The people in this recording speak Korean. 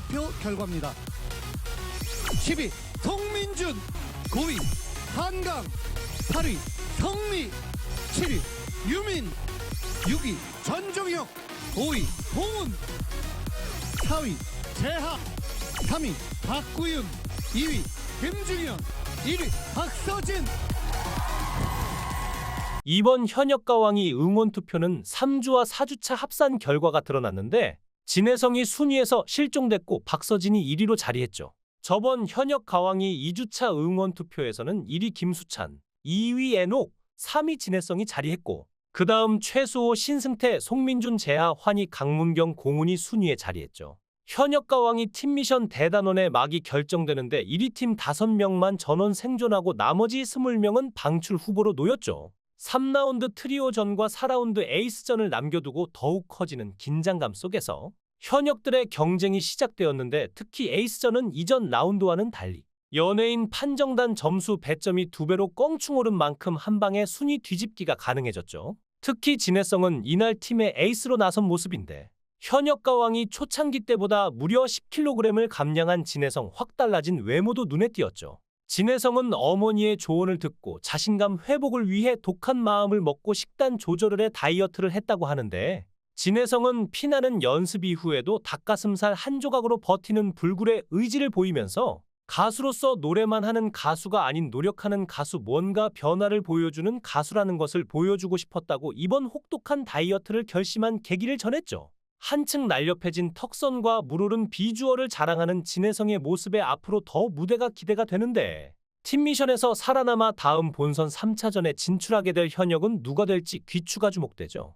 투표 결과입니다. 10위 송민준. 9위 한강. 8위 성미. 7위 유민. 6위 전종혁. 5위 봉은 4위 재하. 3위 박구윤. 2위 김중현. 1위 박서진. 이번 현역 가왕이 응원 투표는 3주와 4주차 합산 결과가 드러났는데 진혜성이 순위에서 실종됐고 박서진이 1위로 자리했죠. 저번 현역 가왕이 2주차 응원 투표에서는 1위 김수찬, 2위 애녹, 3위 진혜성이 자리했고 그 다음 최수호, 신승태, 송민준, 재하, 환희, 강문경, 공훈이 순위에 자리했죠. 현역 가왕이 팀미션 대단원의 막이 결정되는데 1위 팀 5명만 전원 생존하고 나머지 20명은 방출 후보로 놓였죠. 3라운드 트리오전과 4라운드 에이스전을 남겨두고 더욱 커지는 긴장감 속에서 현역들의 경쟁이 시작되었는데 특히 에이스전은 이전 라운드와는 달리 연예인 판정단 점수 배점이 두 배로 껑충 오른 만큼 한 방에 순위 뒤집기가 가능해졌죠. 특히 진해성은 이날 팀의 에이스로 나선 모습인데 현역 가왕이 초창기 때보다 무려 10kg을 감량한 진해성 확 달라진 외모도 눈에 띄었죠. 진혜성은 어머니의 조언을 듣고 자신감 회복을 위해 독한 마음을 먹고 식단 조절을 해 다이어트를 했다고 하는데 진혜성은 피나는 연습 이후에도 닭가슴살 한 조각으로 버티는 불굴의 의지를 보이면서 가수로서 노래만 하는 가수가 아닌 노력하는 가수 뭔가 변화를 보여주는 가수라는 것을 보여주고 싶었다고 이번 혹독한 다이어트를 결심한 계기를 전했죠. 한층 날렵해진 턱선과 물오른 비주얼을 자랑하는 진혜성의 모습에 앞으로 더 무대가 기대가 되는데 팀미션에서 살아남아 다음 본선 3차전에 진출하게 될 현역은 누가 될지 귀추가 주목되죠.